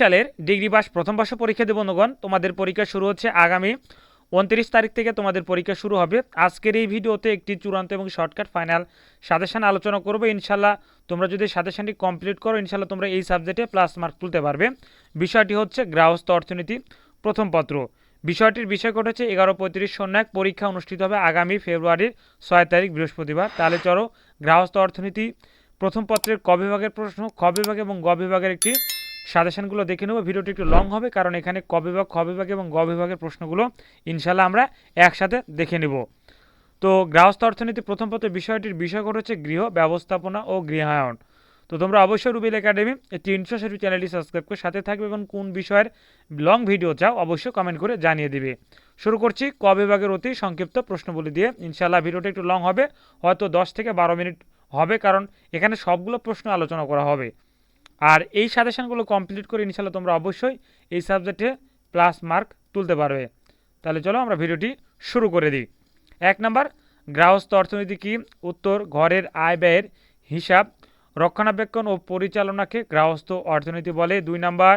সালের degree pass প্রথম বর্ষ পরীক্ষা দেব বন্ধুগণ। তোমাদের পরীক্ষা শুরু হচ্ছে আগামী উনত্রিশ তারিখ থেকে তোমাদের পরীক্ষা শুরু হবে। আজকের এই ভিডিওতে একটি চূড়ান্ত এবং শর্টকাট ফাইনাল সাজেশন আলোচনা করব। ইনশাল্লাহ তোমরা যদি সাজেশনটি কমপ্লিট করো ইনশাল্লাহ তোমরা এই সাবজেক্টে প্লাস মার্ক তুলতে পারবে। বিষয়টি হচ্ছে গ্রাহস্থ অর্থনীতি, প্রথম পত্র। বিষয়টির বিষয় হচ্ছে এগারো পঁয়ত্রিশ শূন্য এক পরীক্ষা অনুষ্ঠিত হবে আগামী ফেব্রুয়ারির ছয় তারিখ বৃহস্পতিবার। তাহলে চলো, গ্রাহস্থ অর্থনীতি, প্রথম পত্রের ক বিভাগের প্রশ্ন, খ বিভাগ এবং গ বিভাগের একটি সাজেশনগুলো দেখে নেব। ভিডিওটি একটু লং হবে, কারণ এখানে ক বিভাগ, খ বিভাগ এবং গ বিভাগের প্রশ্নগুলো ইনশাল্লাহ আমরা একসাথে দেখে নেব। তো গৃহস্থ অর্থনীতি প্রথম পত্রের বিষয়টির বিষয় হচ্ছে গৃহ ব্যবস্থাপনা ও গৃহায়ন। তো তোমরা অবশ্যই রুবিল একাডেমি এই তিনশো সেটি চ্যানেলটি সাবস্ক্রাইব করে সাথে থাকবে এবং কোন বিষয়ের লং ভিডিও চাও অবশ্যই কমেন্ট করে জানিয়ে দিবে। শুরু করছি ক বিভাগের অতি সংক্ষিপ্ত প্রশ্নগুলি দিয়ে। ইনশাল্লাহ ভিডিওটা একটু লং হবে, হয়তো দশ থেকে বারো মিনিট হবে, কারণ এখানে সবগুলো প্রশ্ন আলোচনা করা হবে। আর এই সাজেশানগুলো কমপ্লিট করে ইনশাল্লাহ তোমরা অবশ্যই এই সাবজেক্টে প্লাস মার্ক তুলতে পারবে। তাহলে চলো আমরা ভিডিওটি শুরু করে দিই। এক নম্বর গৃহস্থ অর্থনীতি কি? উত্তর, ঘরের আয় ব্যয়ের হিসাব, রক্ষণাবেক্ষণ ও পরিচালনাকে গৃহস্থ অর্থনীতি বলে। দুই নাম্বার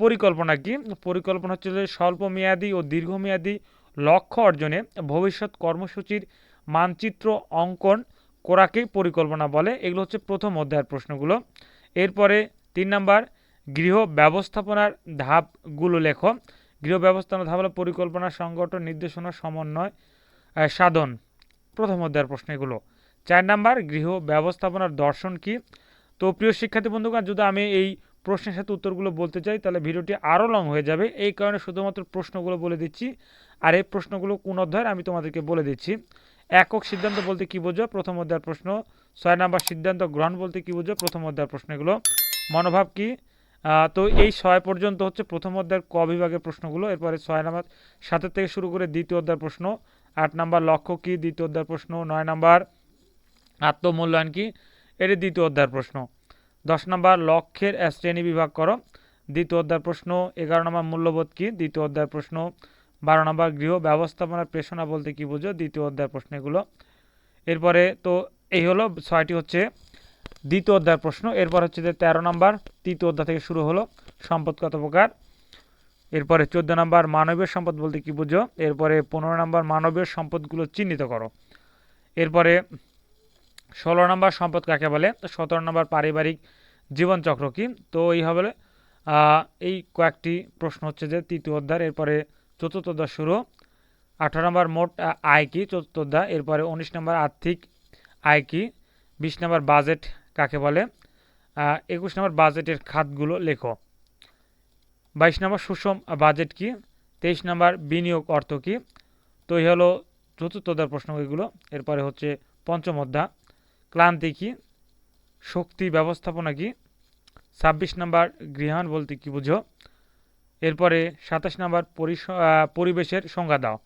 পরিকল্পনা কি? পরিকল্পনা হচ্ছে যে স্বল্পমেয়াদী ও দীর্ঘমেয়াদী লক্ষ্য অর্জনে ভবিষ্যৎ কর্মসূচির মানচিত্র অঙ্কন করাকেই পরিকল্পনা বলে। এগুলো হচ্ছে প্রথম অধ্যায়ের প্রশ্নগুলো। এরপরে তিন নাম্বার, গৃহ ব্যবস্থাপনার ধাপগুলো লেখো। গৃহ ব্যবস্থাপনার ধাপ হলো পরিকল্পনা, সংগঠন, নির্দেশনা, সমন্বয় সাধন। প্রথম অধ্যায়ের প্রশ্ন এগুলো। চার নাম্বার, গৃহ ব্যবস্থাপনার দর্শন কি? তো প্রিয় শিক্ষার্থী বন্ধুগণ, যদি আমি এই প্রশ্নের সাথে উত্তরগুলো বলতে চাই, তাহলে ভিডিওটি আরও লং হয়ে যাবে। এই কারণে শুধুমাত্র প্রশ্নগুলো বলে দিচ্ছি। আর এই প্রশ্নগুলো কোন অধ্যায়ের আমি তোমাদেরকে বলে দিচ্ছি। একক সিদ্ধান্ত বলতে কি বোঝো? প্রথম অধ্যায়ের প্রশ্ন। ছয় নাম্বার সিদ্ধান্ত গ্রহণ বলতে কি বোঝো? প্রথম অধ্যায়ের প্রশ্ন এগুলো। মনোভাব কি? তো এই ছয় পর্যন্ত হচ্ছে প্রথম অধ্যায়ের ক বিভাগের প্রশ্নগুলো। এরপরে ছয় নাম্বার, সাতের থেকে শুরু করে দ্বিতীয় অধ্যায়ের প্রশ্ন। আট নাম্বার, লক্ষ্য কি? দ্বিতীয় অধ্যায়ের প্রশ্ন। নয় নাম্বার, আত্মমূল্যায়ন কি? এটি দ্বিতীয় অধ্যায়ের প্রশ্ন। দশ নম্বর, লক্ষ্যের শ্রেণি বিভাগ করো। দ্বিতীয় অধ্যায়ের প্রশ্ন। এগারো নম্বর, মূল্যবোধ কি? দ্বিতীয় অধ্যায়ের প্রশ্ন। বারো নম্বর গৃহ ব্যবস্থাপনার পেশনা বলতে কি বুঝো? দ্বিতীয় অধ্যায়ের প্রশ্ন এগুলো এরপরে তো এই হলো, ছয়টি হচ্ছে দ্বিতীয় অধ্যায়ের প্রশ্ন। এরপর হচ্ছে যে তেরো নম্বর, তৃতীয় অধ্যায় থেকে শুরু হলো সম্পদ কত প্রকার এরপরে চোদ্দ নম্বর, মানবীয় সম্পদ বলতে কি বুঝো? এরপরে পনেরো নম্বর, মানবীয় সম্পদগুলো চিহ্নিত করো। এরপরে ষোলো নম্বর, সম্পদ কাকে বলে? তো সতেরো নম্বর, পারিবারিক জীবনচক্র কি? তো এই হবে এই কয়েকটি প্রশ্ন হচ্ছে যে তৃতীয় অধ্যায় এরপরে চতুর্থ অধ্যায় শুরু। আঠারো নম্বর মোট আয় কি? চতুর্থ অধ্যায় এরপরে উনিশ নম্বর আর্থিক আয় কি? বিশ নম্বর বাজেট কাকে বলে? একুশ নম্বর বাজেটের খাতগুলো লেখো। বাইশ নম্বর সুষম বাজেট কি? তেইশ নম্বর বিনিয়োগ অর্থ কি? তো এই হলো চতুর্থ অধ্যায়ের প্রশ্ন এগুলো এরপরে হচ্ছে পঞ্চম অধ্যায়। ক্লান্তি কি? শক্তি ব্যবস্থাপনা কি? ছাব্বিশ নম্বর গৃহায়ণ বলতে কি বুঝো? এরপরে সাতাশ নম্বর পরিবেশের সংজ্ঞা দাও।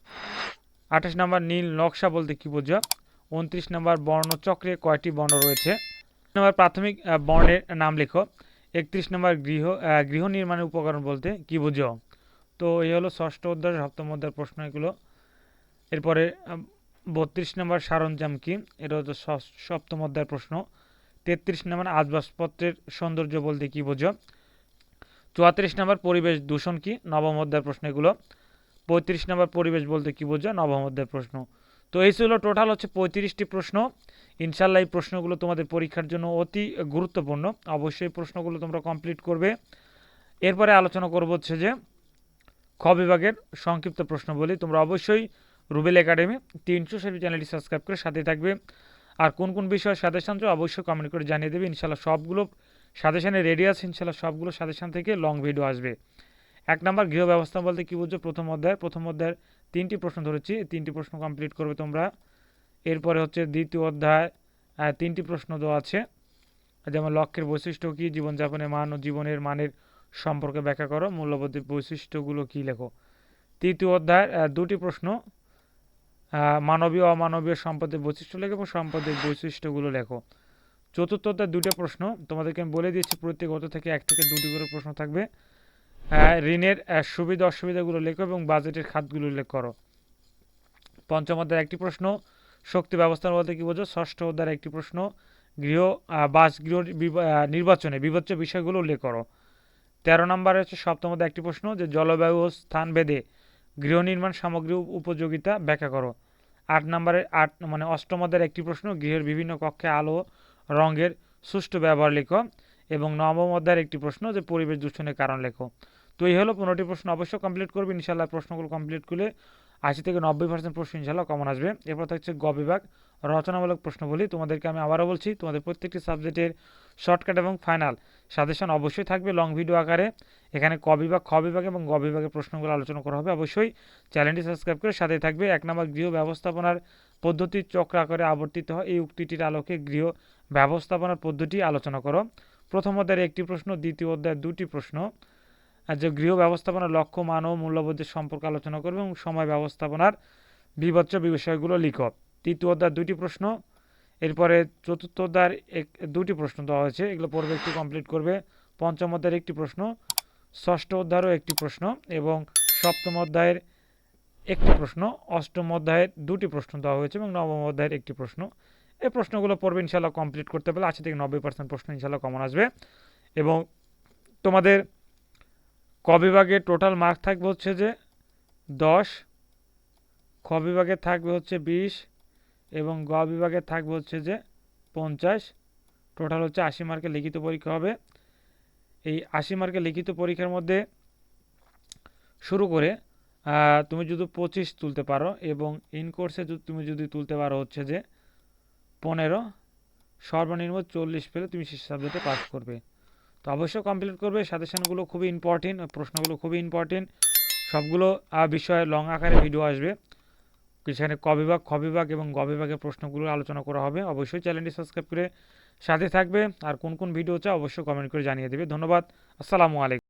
আঠাশ নম্বর নীল নকশা বলতে কি বুঝো? উনত্রিশ নম্বর বর্ণচক্রে কয়টি বর্ণ রয়েছে? নম্বর প্রাথমিক বর্ণের নাম লেখো। একত্রিশ নম্বর গৃহ গৃহ নির্মাণের উপকরণ বলতে কি বুঝো? তো এই হলো ষষ্ঠ অধ্যায়, সপ্তম অধ্যায়ের প্রশ্ন এগুলো। এরপরে বত্রিশ নম্বর সরঞ্জাম কি? এটা হচ্ছে সপ্তম অধ্যায়ের প্রশ্ন। তেত্রিশ নম্বর আসবাবপত্রের সৌন্দর্য বলতে কি বোঝো? চুয়াত্রিশ নম্বর পরিবেশ দূষণ কি? নবম অধ্যায়ের প্রশ্ন এগুলো। পঁয়ত্রিশ নম্বর পরিবেশ বলতে কি বোঝো নবম অধ্যায়ের প্রশ্ন। তো এই ছিল টোটাল হচ্ছে পঁয়ত্রিশটি প্রশ্ন। ইনশাল্লাহ এই প্রশ্নগুলো তোমাদের পরীক্ষার জন্য অতি গুরুত্বপূর্ণ। অবশ্যই প্রশ্নগুলো তোমরা কমপ্লিট করবে। এরপরে আলোচনা করব হচ্ছে যে খ বিভাগের সংক্ষিপ্ত প্রশ্ন বলি তোমরা অবশ্যই রুবেল একাডেমি তিনশো সেভি চ্যানেলটি সাবস্ক্রাইব করে সাথে থাকবে। আর কোন কোন বিষয়ে সাজেশন চাও অবশ্যই কমেন্ট করে জানিয়ে দেবে। ইনশাল্লাহ সবগুলো সাজেশনে রেডি আছে, ইনশাল্লাহ সবগুলো সাজেশন থেকে লং ভিডিও আসবে। এক নম্বর গৃহ ব্যবস্থা বলতে কী বুঝছ? প্রথম অধ্যায়, প্রথম অধ্যায়ের তিনটি প্রশ্ন ধরেছি তিনটি প্রশ্ন কমপ্লিট করবে তোমরা। এরপরে হচ্ছে দ্বিতীয় অধ্যায় তিনটি প্রশ্ন দেওয়া আছে। যেমন লক্ষ্যের বৈশিষ্ট্য কী, জীবনযাপনের মান ও জীবনের মানের সম্পর্কে ব্যাখ্যা করো, মূল্যবোধের বৈশিষ্ট্যগুলো কী লেখো। তৃতীয় অধ্যায় দুটি প্রশ্ন মানবীয় অমানবীয় সম্পদের বৈশিষ্ট্য লেখো এবং সম্পদের বৈশিষ্ট্যগুলো লেখো। চতুর্থ অধ্যায় দুটো প্রশ্ন। তোমাদেরকে আমি বলে দিয়েছি প্রত্যেক অধ্যায় থেকে এক থেকে দুটি করে প্রশ্ন থাকবে। ঋণের সুবিধা অসুবিধাগুলো লেখো এবং বাজেটের খাতগুলো উল্লেখ করো। পঞ্চম অধ্যায়ের একটি প্রশ্ন শক্তি ব্যবস্থার বলতে কী বোঝো? ষষ্ঠ অধ্যায়ের একটি প্রশ্ন গৃহ আহ, বাসগৃহ বিবা- নির্বাচনে বিবেচ্য বিষয়গুলো উল্লেখ করো। তেরো নম্বরে হচ্ছে সপ্তমত একটি প্রশ্ন যে জলবায়ু ও স্থান ভেদে গৃহ নির্মাণ সামগ্রী উপযোগিতা ব্যাখ্যা করো। আট নম্বরে আট মানে অষ্টমদের একটি প্রশ্ন গৃহের বিভিন্ন কক্ষে আলো রঙের সুষ্ঠু ব্যবহার লেখো এবং নবম অধ্যায়ের একটি প্রশ্ন যে পরিবেশ দূষণের কারণ লেখো। তো এই হলো পনেরোটি প্রশ্ন অবশ্যই কমপ্লিট করবে ইনশাল্লাহ প্রশ্নগুলো কমপ্লিট করলে আশি থেকে নব্বই পার্সেন্ট প্রশ্ন ইনশাল্লাহ কমন আসবে। এরপর থাকছে গ বিভাগ, রচনামূলক প্রশ্ন বলি তোমাদেরকে আমি আবারও বলছি, তোমাদের প্রত্যেকটি সাবজেক্টের শর্টকাট এবং ফাইনাল সাজেশন অবশ্যই থাকবে লং ভিডিও আকারে। এখানে ক বিভাগ, খ বিভাগ এবং গ বিভাগের প্রশ্নগুলো আলোচনা করা হবে অবশ্যই। চ্যানেলটি সাবস্ক্রাইব করে সাথে থাকবে। এক নম্বর গৃহ ব্যবস্থাপনার পদ্ধতি চক্র আকারে আবর্তিত হয়। এই উক্তিটির আলোকে গৃহ ব্যবস্থাপনার পদ্ধতি আলোচনা করো। প্রথম অধ্যায়ের একটি প্রশ্ন, দ্বিতীয় অধ্যায়ের দুটি প্রশ্ন। যে গৃহ ব্যবস্থাপনার লক্ষ্য, মান ও মূল্যবোধের সম্পর্কে আলোচনা করবে এবং সময় ব্যবস্থাপনার বিভৎস বিষয়গুলো লিখো। তৃতীয় অধ্যায় দুটি প্রশ্ন, এরপরে চতুর্থ অধ্যায়ের এক, দুটি প্রশ্ন দেওয়া হয়েছে। এগুলো পড়বে একটু কমপ্লিট করবে। পঞ্চম অধ্যায়ের একটি প্রশ্ন, ষষ্ঠ অধ্যায়েরও একটি প্রশ্ন এবং সপ্তম অধ্যায়ের একটি প্রশ্ন, অষ্টম অধ্যায়ের দুটি প্রশ্ন দেওয়া হয়েছে এবং নবম অধ্যায়ের একটি প্রশ্ন। এই প্রশ্নগুলো পড়বে ইনশাল্লাহ কমপ্লিট করতে পারলে আশি থেকে নব্বই পার্সেন্ট প্রশ্ন ইনশাল্লাহ কমন আসবে। এবং তোমাদের ক বিভাগে টোটাল মার্ক থাকবে হচ্ছে যে দশ, খ বিভাগে থাকবে হচ্ছে বিশ, এবং গ বিভাগে থাকবে হচ্ছে যে পঞ্চাশ। টোটাল হচ্ছে আশি মার্কের লিখিত পরীক্ষা হবে। এই আশি মার্কের লিখিত পরীক্ষার মধ্যে শুরু করে তুমি যদি পঁচিশ তুলতে পারো এবং ইন কোর্সে তুমি যদি তুলতে পারো হচ্ছে যে পনেরো, সর্বনিম্ন চল্লিশ পেলে তুমি সেই সাবজেক্টে পাস করবে। তো অবশ্যই কমপ্লিট করবে। সাজেশনগুলো খুবই ইম্পর্টেন্ট প্রশ্নগুলো খুবই ইম্পর্টেন্ট সবগুলো বিষয়ে লং আকারে ভিডিও আসবে। সেখানে কবিভাগ বিভাগ খ বিভাগ এবং গ বিভাগের প্রশ্নগুলো আলোচনা করা হবে। অবশ্যই চ্যানেলটি সাবস্ক্রাইব করে সাথে থাকবে। আর কোন কোন ভিডিও চাও অবশ্যই কমেন্ট করে জানিয়ে দেবে। ধন্যবাদ। আসসালামু আলাইকুম।